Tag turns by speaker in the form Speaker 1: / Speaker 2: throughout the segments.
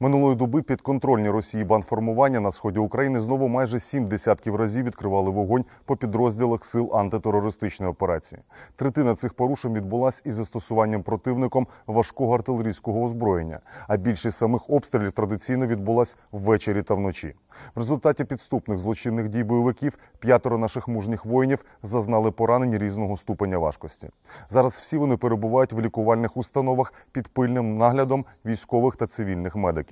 Speaker 1: Минулої доби підконтрольні Росії бандформування на сході України знову майже сім десятків разів відкривали вогонь по підрозділах сил антитерористичної операції. Третина цих порушень відбулась із застосуванням противником важкого артилерійського озброєння, а більшість самих обстрілів традиційно відбулась ввечері та вночі. В результаті підступних злочинних дій бойовиків п'ятеро наших мужніх воїнів зазнали поранень різного ступеня важкості. Зараз всі вони перебувають в лікувальних установах під пильним наглядом військових та цивільних медиків.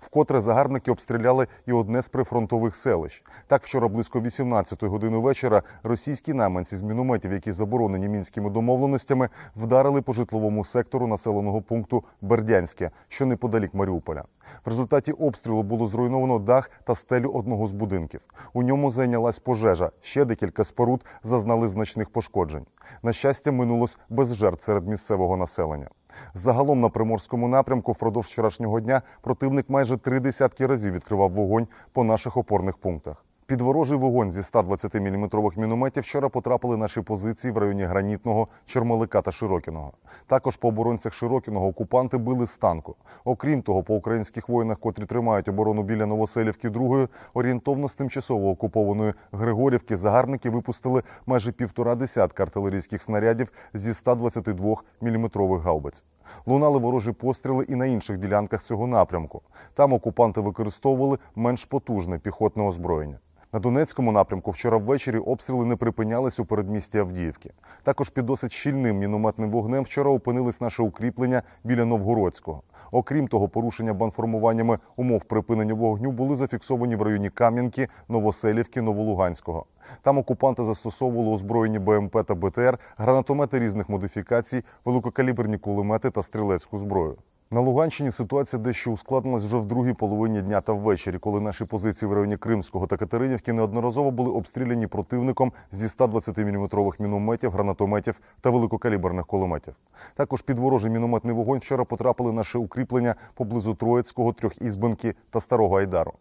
Speaker 1: Вкотре загарбники обстріляли і одне з прифронтових селищ. Так, вчора близько 18 години вечора російські найманці з мінометів, які заборонені мінськими домовленостями, вдарили по житловому сектору населеного пункту Бердянське, що неподалік Маріуполя. В результаті обстрілу було зруйновано дах та стелю одного з будинків. У ньому зайнялась пожежа. Ще декілька споруд зазнали значних пошкоджень. На щастя, минулось без жертв серед місцевого населення. Загалом на приморському напрямку впродовж вчорашнього дня противник майже три десятки разів відкривав вогонь по наших опорних пунктах. Під ворожий вогонь зі 120-мм мінометів вчора потрапили наші позиції в районі Гранітного, Чермалика та Широкіного. Також по оборонцях Широкіного окупанти били з танку. Окрім того, по українських воїнах, котрі тримають оборону біля Новоселівки 2 орієнтовно з тимчасово окупованої Григорівки, загарбники випустили майже півтора десятка артилерійських снарядів зі 122-мм гаубиць. Лунали ворожі постріли і на інших ділянках цього напрямку. Там окупанти використовували менш потужне піхотне озброєння. На Донецькому напрямку вчора ввечері обстріли не припинялись у передмісті Авдіївки. Також під досить щільним мінометним вогнем вчора опинились наше укріплення біля Новгородського. Окрім того, порушення банформуваннями умов припинення вогню були зафіксовані в районі Кам'янки, Новоселівки, Новолуганського. Там окупанти застосовували озброєні БМП та БТР, гранатомети різних модифікацій, великокаліберні кулемети та стрілецьку зброю. На Луганщині ситуація дещо ускладнилась вже в другій половині дня та ввечері, коли наші позиції в районі Кримського та Катеринівки неодноразово були обстріляні противником зі 120-мм мінометів, гранатометів та великокаліберних кулеметів. Також під ворожий мінометний вогонь вчора потрапили наші укріплення поблизу Троїцького, Трьохізбенки та Старого Айдару.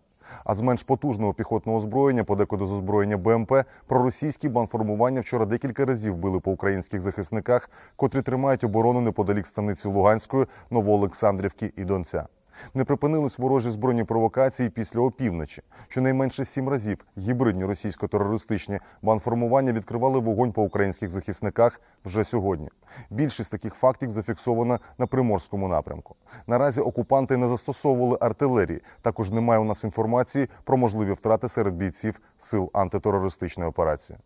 Speaker 1: А з менш потужного піхотного озброєння, подекуди з озброєння БМП, проросійські банформування вчора декілька разів били по українських захисниках, котрі тримають оборону неподалік станиці Луганської, Новоолександрівки і Донця. Не припинились ворожі збройні провокації після опівночі. Щонайменше сім разів гібридні російсько-терористичні банформування відкривали вогонь по українських захисниках вже сьогодні. Більшість таких фактів зафіксована на приморському напрямку. Наразі окупанти не застосовували артилерії. Також немає у нас інформації про можливі втрати серед бійців сил антитерористичної операції.